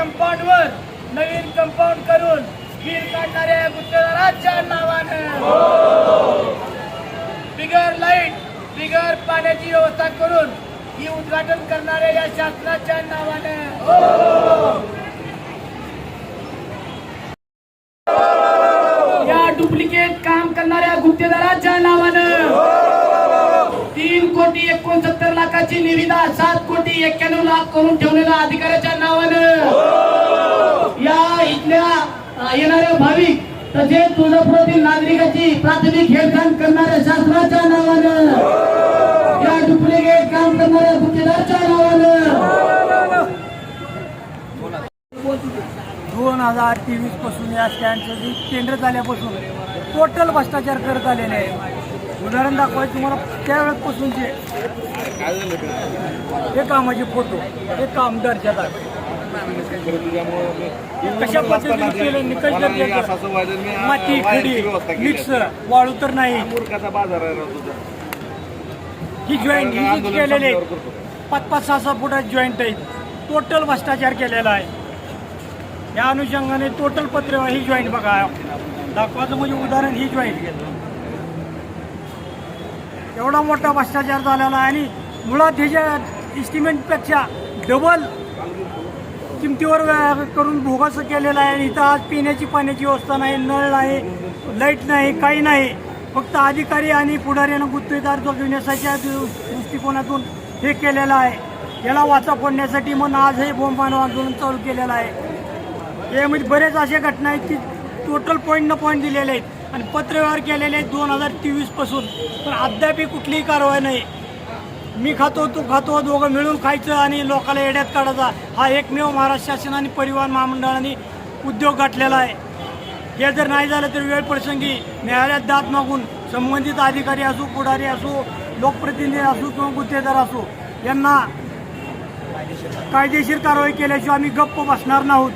कंपाऊंडवर नवीन compound करून वीर काढणाऱ्या गुत्तेदाराच्या नावानं. बिगर लाइट बिगर पाण्याची व्यवस्था करून ही उद्घाटन करणाऱ्या या शासनाच्या नावानं. या डुप्लिकेट का करणाऱ्या गुत्तेदाराच्या नावानं तीन कोटी एकोणसत्तर लाखाची निविदा सात कोटी एक्क्याण्णव लाख करून ठेवलेल्या अधिकाऱ्याच्या नावानं. या इथल्या येणाऱ्या भाविक तसेच तुळजापुरातील नागरिकाची प्राथमिक हेळसांड करणाऱ्या शासनाच्या नावानं. या डुप्लिकेट काम करणाऱ्या गुत्तेदाराच्या नावानं. दोन हजार तेवीसपासून या स्टँडचं केंद्र झाल्यापासून टोटल भ्रष्टाचार करत आलेले आहे. उदाहरण दाखवायचं तुम्हाला त्यावेळेपासूनचे हे कामाचे फोटो हे काम दर्जादार कशा पद्धतीने केलं निकष दर्जाचं माती खडी मिक्स वाळू तर नाही. ही जॉईंट ही जी केलेले पाच पाच सहा सहा फुटात जॉईंट आहे. टोटल भ्रष्टाचार केलेला आहे. या अनुषंगाने टोटल पत्र ही जॉईंट बघा. दाखवायचं म्हणजे उदाहरण ही जॉईंट घेतलं एवढा मोठा भ्रष्टाचार झालेला आहे आणि मुळात ह्याच्या इस्टिमेटपेक्षा डबल किमतीवर व्या- करून भोगास केलेला आहे. इथं आज पिण्याची पाण्याची व्यवस्था नाही नळ नाही लाइट नाही काही नाही. फक्त अधिकारी आणि पुढाऱ्यानं गुत्तेदार जगविण्याच्या दृष्टिकोनातून हे केलेलं आहे. याला वाचा फोडण्यासाठी म्हणून आज हे बोंबानो आंदोलन चालू केलेलं आहे. यामध्ये म्हणजे बरेच अशा घटना आहेत की टोटल पॉईंट न पॉईंट दिलेले आहेत. आणि पत्रव्यवहार केलेले आहेत दोन हजार तेवीसपासून पण अद्यापही कुठलीही कारवाई नाही. मी खातो तू खातो दोघं मिळून खायचं आणि लोकांना येड्यात काढायचा. हा एकमेव महाराष्ट्र शासन आणि परिवहन महामंडळाने उद्योग गाठलेला आहे. हे जर नाही झालं तर वेळ प्रसंगी न्यायालयात दाद मागून संबंधित अधिकारी असो पुढारी असो लोकप्रतिनिधी असो किंवा गुत्तेदार असो यांना कायदेशीर कारवाई केल्याशिवाय आम्ही गप्प बसणार नाहोत.